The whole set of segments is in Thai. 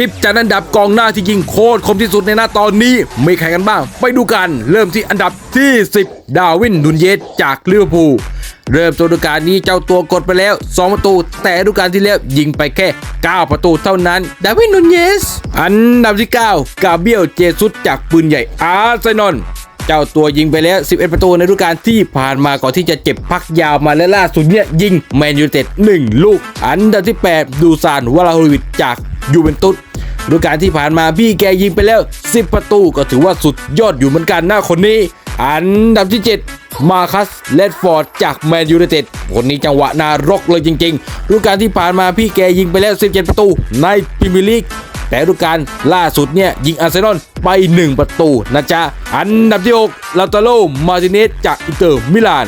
10จัดอันดับกองหน้าที่ยิงโคตรคมที่สุดในหน้าตอนนี้มีใครกันบ้าง ไปดูกัน เริ่มที่อันดับที่ 10 ดาวินนุนเยสจากลิเวอร์พูลเริ่มตัวฤดูกาลนี้เจ้าตัวกดไปแล้ว 2 ประตู แต่ฤดูกาลที่แล้วยิงไปแค่ 9 ประตูเท่านั้นดาวินนุนเยส อันดับที่ 9 กาเบียลเจซุสจากปืนใหญ่อาร์เซนอลเจ้าตัวยิงไปแล้ว 11 ประตูในฤดูกาลที่ผ่านมาก่อนที่จะเจ็บพักยาวมาและล่าสุดเนี่ยยิงแมนยูเต็ด1ลูก อันดับที่ 8 ดูซานวาลาโฮวิชจากยูเวนตุส ฤดูกาลที่ผ่านมาพี่แกยิงไปแล้ว 10 ประตูก็ถือว่าสุดยอดอยู่เหมือนกันหน้าคนนี้ อันดับที่ 7 มาคัสเลดฟอร์ดจากแมนยูไนเต็ดคนนี้จังหวะนารกเลยจริงๆฤดูกาลที่ผ่านมาพี่แกยิงไปแล้ว 17 ประตูในพรีเมียร์ลีกแต่ฤดูกาลล่าสุดเนี่ยยิงอาร์เซนอลไป 1 ประตูนะจ๊ะ อันดับที่ 6 ลาตาโล มาร์ติเนสจากอินเตอร์มิลาน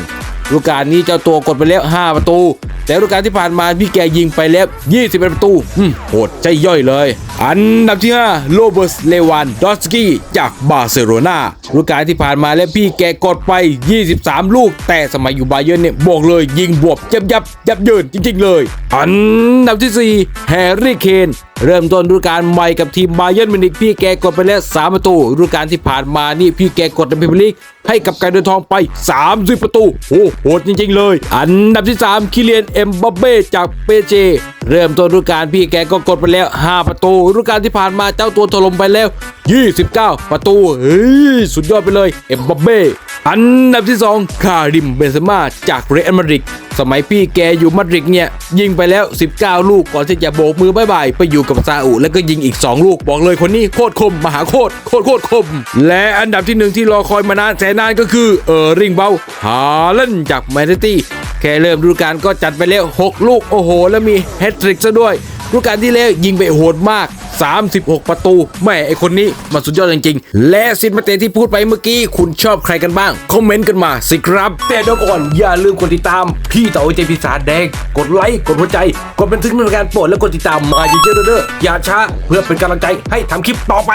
ฤดูกาลนี้เจ้าตัวกดไปแล้ว 5 ประตู แต่ฤดูกาลที่ผ่านมาพี่แกยิงไปแล้ว 21 ประตูอืมโหดใจย่อยเลย อันดับที่ 5 โรเบิร์ตเลวันดอสกี้จากบาร์เซโลนาฤดูกาลที่ผ่านมาแล้วพี่แกกดไป 23 ลูก แต่สมัยอยู่บาเยิร์นเนี่ยบอกเลยยิงบวบยับยับยับเยินจริงๆเลย อันดับที่ 4 แฮร์รี่เคน เริ่มต้นฤดูกาลใหม่กับทีมบาเยิร์นมิวนิกพี่แกกดไปแล้ว 3 ประตูฤดูกาลที่ผ่านมานี่พี่แกกดในพรีเมียร์ลีกให้กับไก่เดินทองไป 30 ประตู โอ้โหดจริง ๆ เลย อันดับที่ 3 คิเลียนเอ็มบัเบ้จากเปเจเริ่มต้นฤดูกาลพี่แกก็กดไปแล้ว 5 ประตูฤดูกาลที่ผ่านมาเจ้าตัวถล่มไปแล้ว 29 ประตูเฮ้ยสุดยอดไปเลย เอ็มบัปเบ้อันดับที่ 2 คาริมเบนเซม่าจากเรอัลมาดริดสมัยพี่แกอยู่มาดริดเนี่ย ยิงไปแล้ว 19 ลูกก่อนที่จะโบกมือบายบาย ไปอยู่กับซาอุแล้วก็ยิงอีก 2 ลูก บอกเลยคนนี้โคตรคม มหาโคตรโคตรโคตรคม และอันดับที่หนึ่งที่รอคอยมานานแสนนานก็คือเออริงเบาฮาเลนจากแมนเชสเตอร์ แค่เริ่มฤดูกาลก็จัดไปแล้ว 6 ลูกโอ้โห แล้วมีแฮตทริกซะด้วยฤดูกาลที่แล้วยิงไปโหดมาก 36 ประตูแม่ไอคนนี้มันสุดยอดจริงๆ และสินมาเตที่พูดไปเมื่อกี้ คุณชอบใครกันบ้าง คอมเมนต์กันมาสิครับ แต่เดี๋ยวก่อนอย่าลืมกดติดตาม พี่เต๋อเจพิสารแดง กดไลค์ กดหัวใจ กดบันทึกในการโปรดและกดติดตามมาเยอะๆเด้อๆอย่าช้าเพื่อเป็นกำลังใจให้ทำคลิปต่อไป